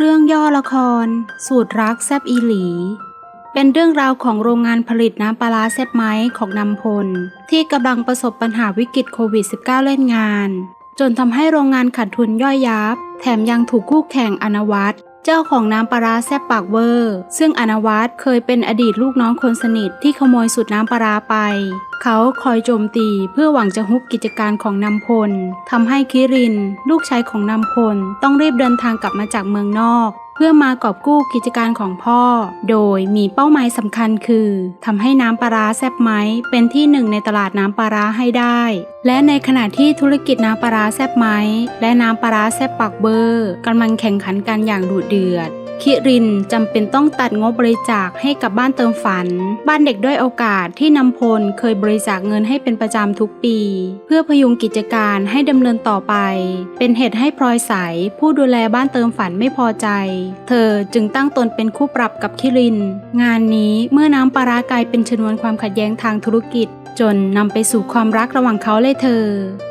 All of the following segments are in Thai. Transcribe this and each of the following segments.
เรื่องย่อละคร สูตรรักแซบอีหลี เป็นเรื่องราวของโรงงานผลิตน้ำปลาแซบไม้ของนำพล ที่กำลังประสบปัญหาวิกฤตโควิด -19 เล่นงาน จนทำให้โรงงานขาดทุนย่อยยับ แถมยังถูกคู่แข่งอนวัต เจ้าของน้ำปลาร้าแซบปากเวอร์ ซึ่งอนวัตเคยเป็นอดีตลูกน้องคนสนิทที่ขโมยสูตรน้ำปลาร้าไป เขาคอยโจมตีเพื่อหวังจะฮุบกิจการของนำพลทำให้คิริน ลูกชายของนำพลต้องรีบเดินทางกลับมาจากเมืองนอก พื่อมากอบกู้กิจการของพ่อ โดยมีเป้าหมายสำคัญคือทำให้น้ำปลาร้าแซบไม้เป็นที่หนึ่งในตลาดน้ำปลาร้าให้ได้ และในขณะที่ธุรกิจน้ำปลาร้าแซบไม้และน้ำปลาร้าแซบปักเบอร์กำลังแข่งขันกันอย่างดุเดือดคิรินจำเป็นต้องตัดงบบริจาคให้กับบ้านเติมฝัน บ้านเด็กด้อยโอกาสที่นำพลเคยบริจาคเงินให้เป็นประจำทุกปี เพื่อพยุงกิจการให้ดำเนินต่อไป เป็นเหตุให้พลอยใสผู้ดูแลบ้านเติมฝันไม่พอใจเธอจึงตั้งตนเป็นคู่ปรับกับคิริน งานนี้เมื่อน้ำปลารากลายเป็นชนวนความขัดแย้งทางธุรกิจ จนนำไปสู่ความรักระหว่างเขาและเธอ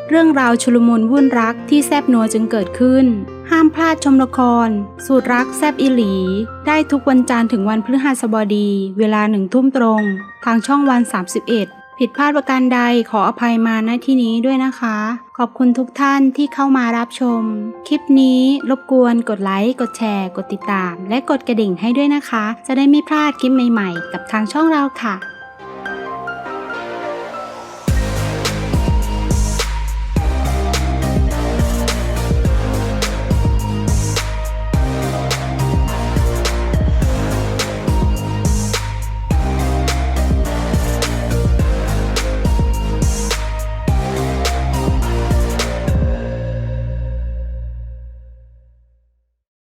เรื่องราวชุลมุนวุ่นรักที่แซบนัวจึงเกิดขึ้น ห้ามพลาดชมละคร สูตรรักแซบอิหลี ได้ทุกวันจันทร์ถึงวันพฤหัสบดี เวลาหนึ่งทุ่มตรง ทางช่องวัน 31 ผิดพลาดประการใดขออภัยมาณที่นี้ด้วยนะคะ ขอบคุณทุกท่านที่เข้ามารับชม คลิปนี้รบกวนกดไลค์ กดแชร์ กดติดตาม และกดกระดิ่งให้ด้วยนะคะ จะได้ไม่พลาดคลิปใหม่ๆ กับทางช่องเราค่ะ